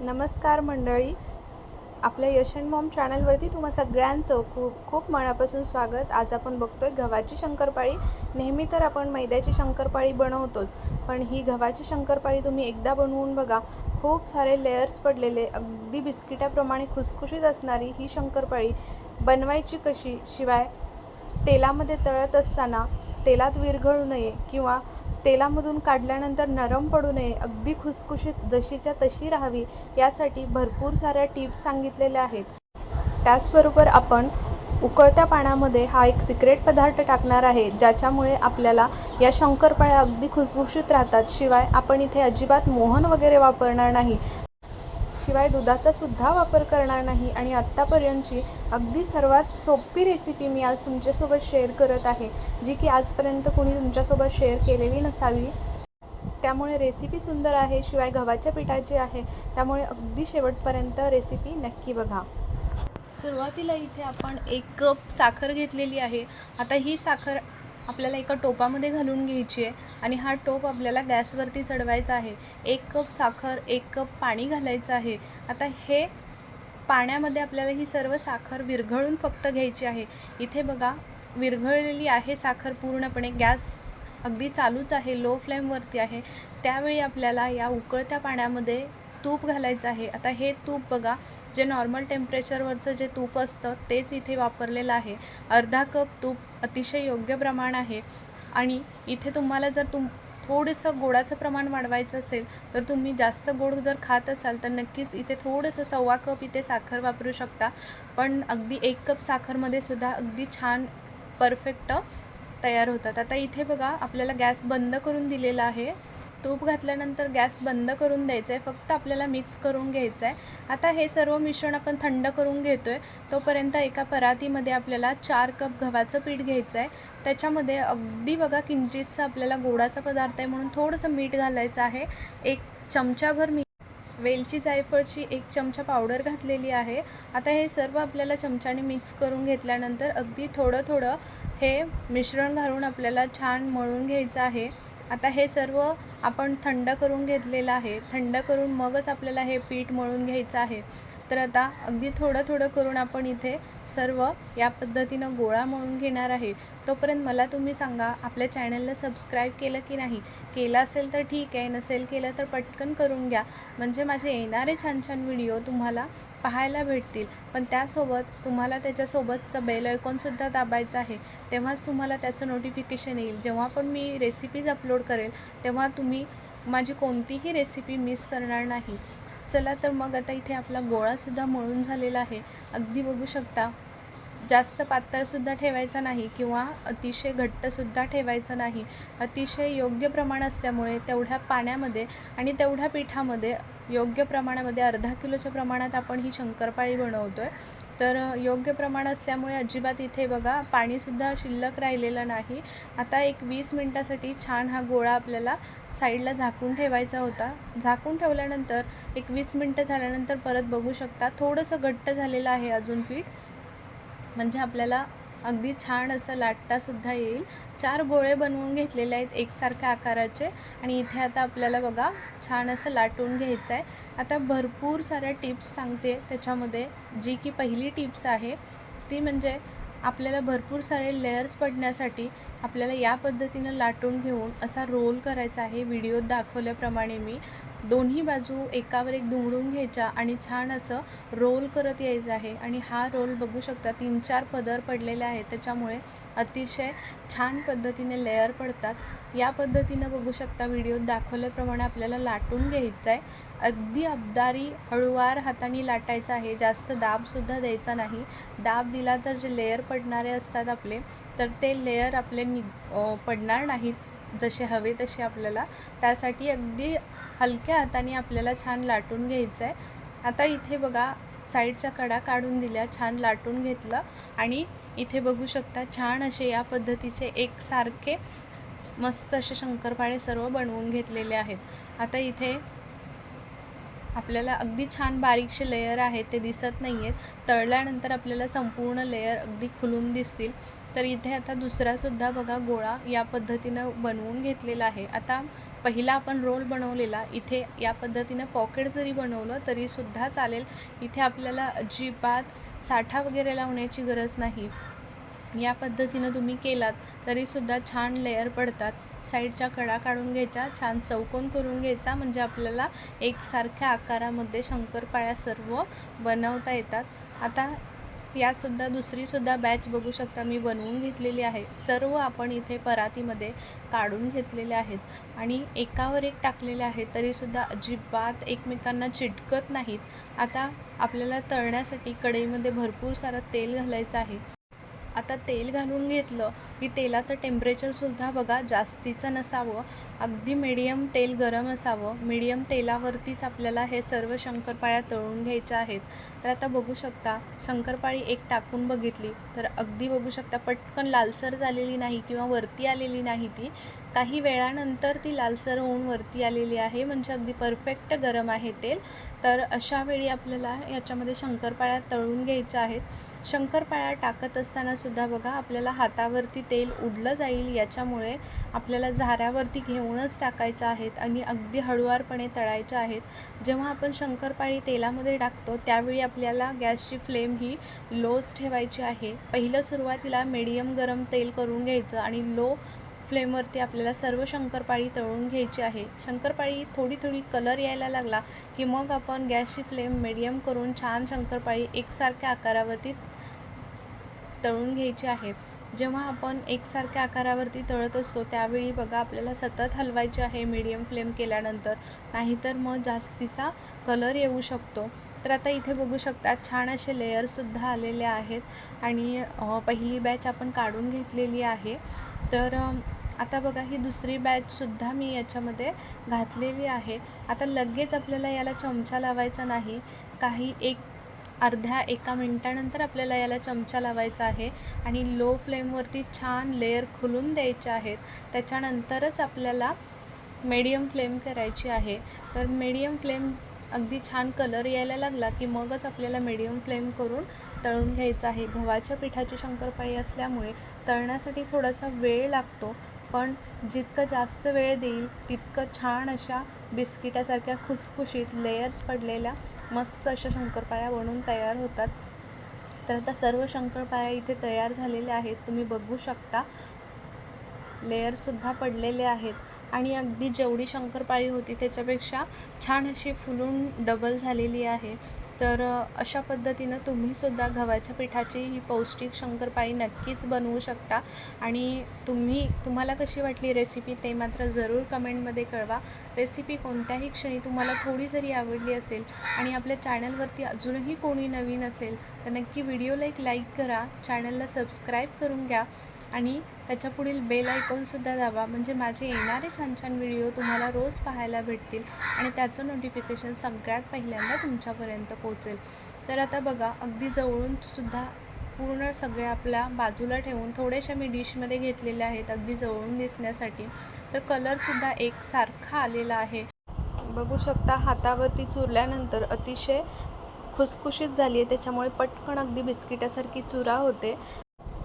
नमस्कार मंडळी. आपल्या यशन मॉम चॅनलवरती तुम्हा सगळ्यांचं खूप खूप मनापासून स्वागत. आज आपण बघतोय गव्हाची शंकरपाळी. नेहमी तर आपण मैद्याची शंकरपाळी बनवतोच पण ही गव्हाची शंकरपाळी तुम्ही एकदा बनवून बघा. खूप सारे लेयर्स पडलेले अगदी बिस्किटाप्रमाणे खुसखुशीत असणारी ही शंकरपाळी. बनवायची कशी? शिवाय तेलामध्ये तळत असताना तेलात विरघळू नये किंवा तेलामधून काढल्यानंतर नरम पडू नये अगदी खुसखुशीत जशीच्या तशी राहावी यासाठी भरपूर साऱ्या टिप्स सांगितलेल्या आहेत. त्याचबरोबर आपण उकळत्या पाण्यामध्ये हा एक सिक्रेट पदार्थ टाकणार आहे ज्याच्यामुळे आपल्याला या शंकरपाळ्या अगदी खुसखुशीत राहतात. शिवाय आपण इथे अजिबात मोहन वगैरे वापरणार नाही. शिवाय दुधाचा सुद्धा वापर करणार नाही. आणि आत्तापर्यंतची अगदी सर्वात सोपी रेसिपी मी आज तुमच्यासोबत शेअर करत आहे जी की आजपर्यंत कोणी तुमच्यासोबत शेअर केलेली नसावी. त्यामुळे रेसिपी सुंदर आहे शिवाय गव्हाच्या पिठाची आहे त्यामुळे अगदी शेवटपर्यंत रेसिपी नक्की बघा. सुरुवातीला इथे आपण एक कप साखर घेतलेली आहे. आता ही साखर आपल्याला एका टोपामध्ये घालून घ्यायची आहे आणि हा टोप आपल्याला गॅसवरती चढवायचा आहे. एक कप साखर एक कप पाणी घालायचं आहे. आता हे पाण्यामध्ये आपल्याला ही सर्व साखर विरघळून फक्त घ्यायची आहे. इथे बघा विरघळलेली आहे साखर पूर्णपणे. गॅस अगदी चालूच आहे लो फ्लेमवरती आहे. त्यावेळी आपल्याला या उकळत्या पाण्यामध्ये तूप घालायचं आहे. आता हे तूप बघा जे नॉर्मल टेम्परेचरवरचं जे तूप असतं तेच इथे वापरलेलं आहे. अर्धा कप तूप अतिशय योग्य प्रमाण आहे. आणि इथे तुम्हाला जर तुम थोडंसं गोडाचं प्रमाण वाढवायचं असेल तर तुम्ही जास्त गोड जर खात असाल तर नक्कीच इथे थोडंसं सव्वा कप इथे साखर वापरू शकता. पण अगदी एक कप साखरमध्ये सुद्धा अगदी छान परफेक्ट तयार होतात. आता इथे बघा आपल्याला गॅस बंद करून दिलेला आहे. तूप घातल्यानंतर गॅस बंद करून द्यायचं आहे फक्त आपल्याला मिक्स करून घ्यायचं आहे आता हे सर्व मिश्रण आपण थंड करून घेतो आहे तोपर्यंत एका परातीमध्ये आपल्याला चार कप गव्हाचं पीठ घ्यायचं आहे त्याच्यामध्ये अगदी बघा किंचितचा आपल्याला गोडाचा पदार्थ आहे म्हणून थोडंसं मीठ घालायचं आहे. एक चमचाभर मी वेलची जायफळची एक चमचा पावडर घातलेली आहे. आता हे सर्व आपल्याला चमच्याने मिक्स करून घेतल्यानंतर अगदी थोडं थोडं हे मिश्रण घालून आपल्याला छान मळून घ्यायचं आहे. आता हे सर्व आपण थंड करून घेतलेलं आहे. थंड करून मगच आपल्याला हे पीठ मळून घ्यायचं आहे. तर आता अगदी थोडं थोडं करून आपण इथे सर्व या पद्धतीनं गोळा मळून घेणार आहे. तोपर्यंत मला तुम्ही सांगा आपल्या चॅनलला सबस्क्राईब केलं की नाही? केलं असेल तर ठीक आहे नसेल केलं तर पटकन करून घ्या. म्हणजे माझे येणारे छान छान व्हिडिओ तुम्हाला पाहायला भेटतील. पण त्यासोबत तुम्हाला त्याच्यासोबतचं बेल आयकॉनसुद्धा दाबायचं आहे. तेव्हाच तुम्हाला त्याचं नोटिफिकेशन येईल. जेव्हा पण मी रेसिपीज अपलोड करेल तेव्हा तुम्ही माझी कोणतीही रेसिपी मिस करणार नाही. चला तर मग आता इथे आपला गोळासुद्धा मळून झालेला आहे. अगदी बघू शकता. जास्त पातळसुद्धा ठेवायचा नाही किंवा अतिशय घट्टसुद्धा ठेवायचं नाही अतिशय योग्य प्रमाण असल्यामुळे तेवढ्या पाण्यामध्ये आणि तेवढ्या पिठामध्ये योग्य प्रमाणामध्ये अर्धा किलोच्या प्रमाणात आपण ही शंकरपाळी बनवतो आहे तर योग्य प्रमाण असल्यामुळे अजिबात इथे बघा पाणीसुद्धा शिल्लक राहिलेलं नाही. आता एक वीस मिनटासाठी छान हा गोळा आपल्याला साईडला झाकून ठेवायचा होता. झाकून ठेवल्यानंतर एक वीस मिनटं झाल्यानंतर परत बघू शकता थोडंसं घट्ट झालेलं आहे अजून पीठ. म्हणजे आपल्याला अगदी छान असं लाटतासुद्धा येईल. चार गोळे बनवून घेतलेले आहेत एकसारख्या आकाराचे आणि इथे आता आपल्याला बघा छान असं लाटून घ्यायचं आहे आता भरपूर साऱ्या टिप्स सांगते त्याच्यामध्ये. जी की पहिली टिप्स आहे ती म्हणजे आपल्याला भरपूर सारे लेअर्स पडण्यासाठी आपल्याला या पद्धतीनं लाटून घेऊन असा रोल करायचा आहे. व्हिडिओत दाखवल्याप्रमाणे मी. दोन्ही बाजू एकावर एक दुमडून घ्यायच्या आणि छान असं रोल करत यायचं आहे. आणि हा रोल बघू शकता तीन चार पदर पडलेले आहेत. त्याच्यामुळे अतिशय छान पद्धतीने लेअर पडतात. या पद्धतीनं बघू शकता व्हिडिओत दाखवल्याप्रमाणे आपल्याला लाटून घ्यायचं आहे अगदी अबदारी हळूवार हाताने लाटायचं आहे. जास्त दाबसुद्धा द्यायचा नाही. दाब दिला तर जे लेअर पडणारे असतात आपले तर ते लेअर आपले नि पडणार नाहीत. जसे हवे तसे आपल्याला. त्यासाठी अगदी हलक्या हाताने आपल्याला छान लाटून घ्यायचं आहे आता इथे बघा साईडच्या कडा काढून दिल्या छान लाटून घेतलं. आणि इथे बघू शकता छान असे या पद्धतीचे एकसारखे मस्त असे शंकरपाळे सर्व बनवून घेतलेले आहेत. आता इथे आपल्याला अगदी छान बारीकसे लेयर आहेत ते दिसत नाही आहेत तळल्यानंतर आपल्याला संपूर्ण लेयर अगदी खुलून दिसतील. तर इथे आता दुसरासुद्धा बघा गोळा या पद्धतीनं बनवून घेतलेला आहे. आता पहिला आपण रोल बनवलेला इथे या पद्धतीनं पॉकेट जरी बनवलं तरीसुद्धा चालेल. इथे आपल्याला अजिबात साठा वगैरे लावण्याची गरज नाही. या पद्धतीनं तुम्ही केलात तरीसुद्धा छान लेअर पडतात. साईडच्या कडा काढून घ्यायच्या छान चौकोन करून घ्यायचा म्हणजे आपल्याला एकसारख्या आकारामध्ये शंकरपाळ्या सर्व बनवता येतात. आता यासुद्धा दुसरीसुद्धा बॅच बघू शकता. मी बनवून घेतलेली आहे. सर्व आपण इथे परातीमध्ये काढून घेतलेले आहेत. आणि एकावर एक टाकलेले आहेत तरीसुद्धा अजिबात एकमेकांना चिटकत नाहीत. आता आपल्याला तळण्यासाठी कढईमध्ये भरपूर सारं तेल घालायचं आहे. आता तेल घालून घेतलं की तेलाचं टेम्परेचरसुद्धा बघा जास्तीचं नसावं. अगदी मीडियम तेल गरम असावं. मीडियम तेलावरतीच आपल्याला हे सर्व शंकरपाळ्या तळून घ्यायच्या आहेत. तर आता बघू शकता शंकरपाळी एक टाकून बघितली तर अगदी बघू शकता पटकन लालसर झालेली नाही किंवा वरती आलेली नाही ती. काही वेळानंतर ती लालसर होऊन वरती आलेली आहे म्हणजे अगदी परफेक्ट गरम आहे तेल. तर अशा वेळी आपल्याला याच्यामध्ये शंकरपाळ्या तळून घ्यायच्या आहेत. शंकरपाळ्या टाकत असताना सुद्धा बघा आपल्याला हातावरती तेल उडलं जाईल याच्यामुळे आपल्याला झाऱ्यावरती घेऊनच टाकायच्या आहेत आणि अगदी हळुवारपणे तळायच्या आहेत. जेव्हा आपण शंकरपाळी तेलामध्ये टाकतो त्यावेळी आपल्याला गॅसची फ्लेम ही लोच ठेवायची आहे. पहिलं सुरुवातीला मीडियम गरम तेल करून घ्यायचं आणि लो फ्लेमवरती आपल्याला सर्व शंकरपाळी तळून घ्यायची आहे. शंकरपाळी थोडी थोडी कलर यायला लागला की मग आपण गॅसची फ्लेम मिडियम करून छान शंकरपाळी एकसारख्या आकारावरती तळून घ्यायची आहे. जेव्हा आपण एकसारख्या आकारावरती तळत असतो त्यावेळी बघा आपल्याला सतत हलवायची आहे मीडियम फ्लेम केल्यानंतर. नाहीतर मग जास्तीचा कलर येऊ शकतो. तर आता इथे बघू शकता छान असे लेअरसुद्धा आलेले आहेत. आणि पहिली बॅच आपण काढून घेतलेली आहे. तर आता बघा ही दुसरी बॅचसुद्धा मी याच्यामध्ये घातलेली आहे. आता लगेच आपल्याला याला चमचा लावायचा नाही. काही एक अर्ध्या एका मिनटानंतर आपल्याला याला चमचा लावायचा आहे आणि लो फ्लेमवरती छान लेअर खुलून द्यायचे आहेत. त्याच्यानंतरच आपल्याला मीडियम फ्लेम करायची आहे. तर मीडियम फ्लेम अगदी छान कलर यायला लागला की मगच आपल्याला मीडियम फ्लेम करून तळून घ्यायचं आहे. गव्हाच्या पिठाची शंकरपाळी असल्यामुळे तळण्यासाठी थोडासा वेळ लागतो. पण जितकं जास्त वेळ देईल तितकं छान अशा बिस्किटासारख्या खुसखुशीत लेयर्स पडलेल्या मस्त अशा शंकरपाळ्या बनून तयार होतात. तर आता सर्व शंकरपाळ्या इथे तयार झालेल्या आहेत. तुम्ही बघू शकता. लेयरसुद्धा पडलेले आहेत. आणि अगदी जेवढी शंकरपाळी होती त्याच्यापेक्षा छान अशी फुलून डबल झालेली आहे. तर अशा पद्धतीनं तुम्हीसुद्धा गव्हाच्या पिठाची ही पौष्टिक शंकरपाळी नक्कीच बनवू शकता. आणि तुम्ही तुम्हाला कशी वाटली रेसिपी ते मात्र जरूर कमेंटमध्ये कळवा. रेसिपी कोणत्याही क्षणी तुम्हाला थोडी जरी आवडली असेल आणि आपल्या चॅनलवरती अजूनही कोणी नवीन असेल तर नक्की व्हिडिओला एक लाईक करा. चॅनलला सबस्क्राईब करून घ्या. आणि त्याच्या पुढील बेल आयकॉनसुद्धा दाबा. म्हणजे माझे येणारे छान छान व्हिडिओ तुम्हाला रोज पाहायला भेटतील आणि त्याचं नोटिफिकेशन सगळ्यात पहिल्यांदा तुमच्यापर्यंत पोहोचेल. तर आता बघा अगदी जवळून सुद्धा पूर्ण सगळे आपल्या बाजूला ठेवून थोड्याशा मी डिशमध्ये घेतलेल्या आहेत अगदी जवळून दिसण्यासाठी. तर कलरसुद्धा एकसारखा आलेला आहे. बघू शकता हातावरती चुरल्यानंतर अतिशय खुसखुशीत झाली आहे त्याच्यामुळे पटकन अगदी बिस्किटासारखी चुरा होते.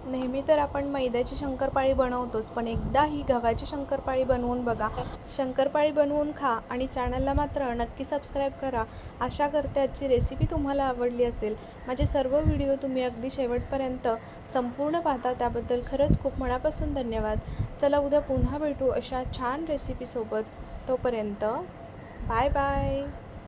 नेहमी तर आपण मैद्याची शंकरपाळी बनवतोच पण एकदा ही गव्हाची शंकरपाळी बनवून बघा. शंकरपाळी बनवून खा आणि चॅनलला मात्र नक्की सबस्क्राईब करा. आशा करते आजची रेसिपी तुम्हाला आवडली असेल. माझे सर्व व्हिडिओ तुम्ही अगदी शेवटपर्यंत संपूर्ण पाहता त्याबद्दल खरंच खूप मनापासून धन्यवाद. चला उद्या पुन्हा भेटू अशा छान रेसिपीसोबत तोपर्यंत बाय बाय